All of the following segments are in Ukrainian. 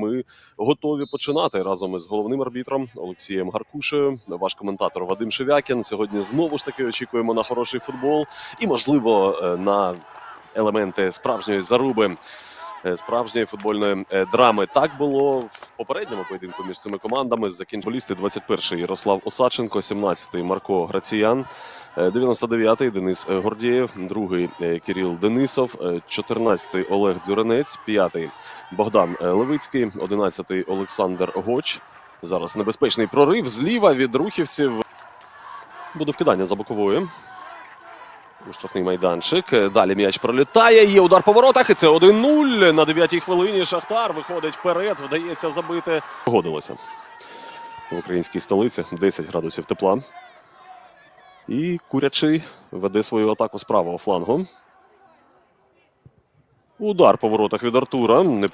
ми готові починати разом із головним арбітром Олексієм Гаркушею. Ваш коментатор Вадим Шевякін. Сьогодні знову ж таки очікуємо на хороший футбол і, можливо, е, на елементи справжньої заруби. е, Справжньої футбольної е, драми так було в попередньому поєдинку між цими командами. Закінчилісти 21-й Ярослав Осадченко, 17-й Марко Граціян, 99-й Денис е, Гордієв, другий е, Кирил Денисов, е, 14-й Олег Дзюринець, 5-й Богдан е, Левицький, 11-й Олександр Гоч. Зараз небезпечний прорив зліва від рухівців. Буде вкидання за боковою. Штрафний майданчик. Е, Далі м'яч пролітає. Є удар по воротах. І це 1-0. На 9-й хвилині Шахтар виходить вперед. Вдається забити. Погодилося. В українській столиці 10 градусів тепла. І Курячий веде свою атаку з правого флангу. Удар по воротах від Артура. Не...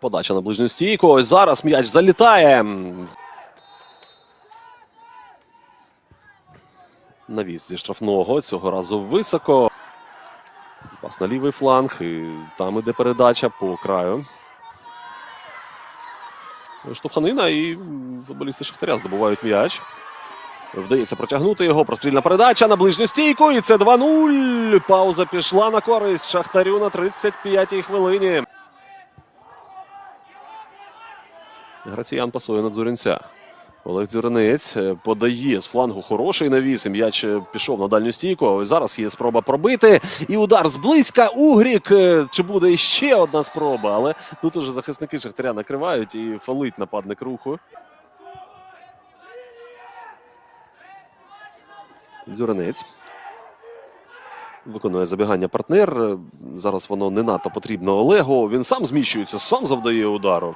Подача на ближню стійку. Ось зараз м'яч залітає. Навіс зі штрафного. Цього разу високо. Пас на лівий фланг. І там іде передача по краю. Штовханина і футболісти Шахтаря здобувають м'яч. Вдається протягнути його. Прострільна передача на ближню стійку. І це 2-0. Пауза пішла на користь Шахтарю на 35-й хвилині. Граціян пасує на Дзуринця. Олег Дзюринець е, подає з флангу хороший навіс. М'яч е, пішов на дальню стійку. Зараз є спроба пробити. І удар зблизька. Угрік. Е, Чи буде ще одна спроба? Але тут уже захисники Шахтаря накривають і фалить нападник руху. Дзюринець. Виконує забігання партнер. Зараз воно не надто потрібно Олегу. Він сам зміщується, сам завдає удару.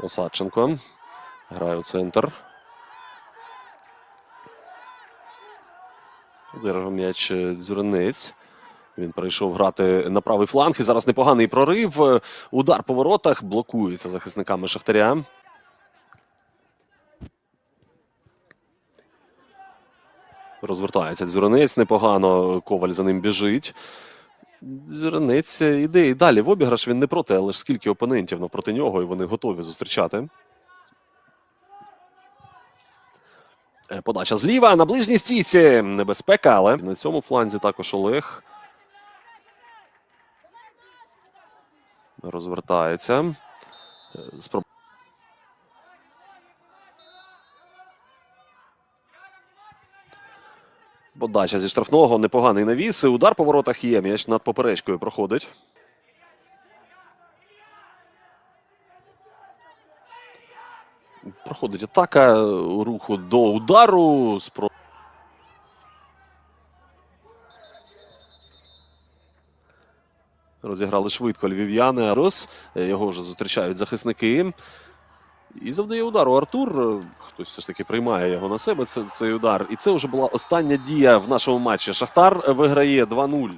Осадченко. Грає у центр. Одержав м'яч е, Дзюринець. Він перейшов грати на правий фланг. І зараз непоганий прорив. Е, Удар по воротах блокується захисниками Шахтаря. Розвертається Дзюринець непогано. Коваль за ним біжить. Дзюринець іде і далі в обіграш. Він не проти, але ж скільки опонентів навпроти нього, і вони готові зустрічати. Е, Подача зліва на ближній стійці. Небезпека, але на цьому фланзі також Олег. Розвертається. Е, Спроб... Подача зі штрафного, непоганий навіс. Удар по воротах є. М'яч над поперечкою проходить. Проходить атака руху до удару. Спро... Розіграли швидко львів'яни. Рос. Його вже зустрічають захисники. І завдає удару Артур. Е, Хтось все ж таки приймає його на себе. Цей, удар. І це вже була остання дія в нашому матчі. Шахтар виграє 2-0.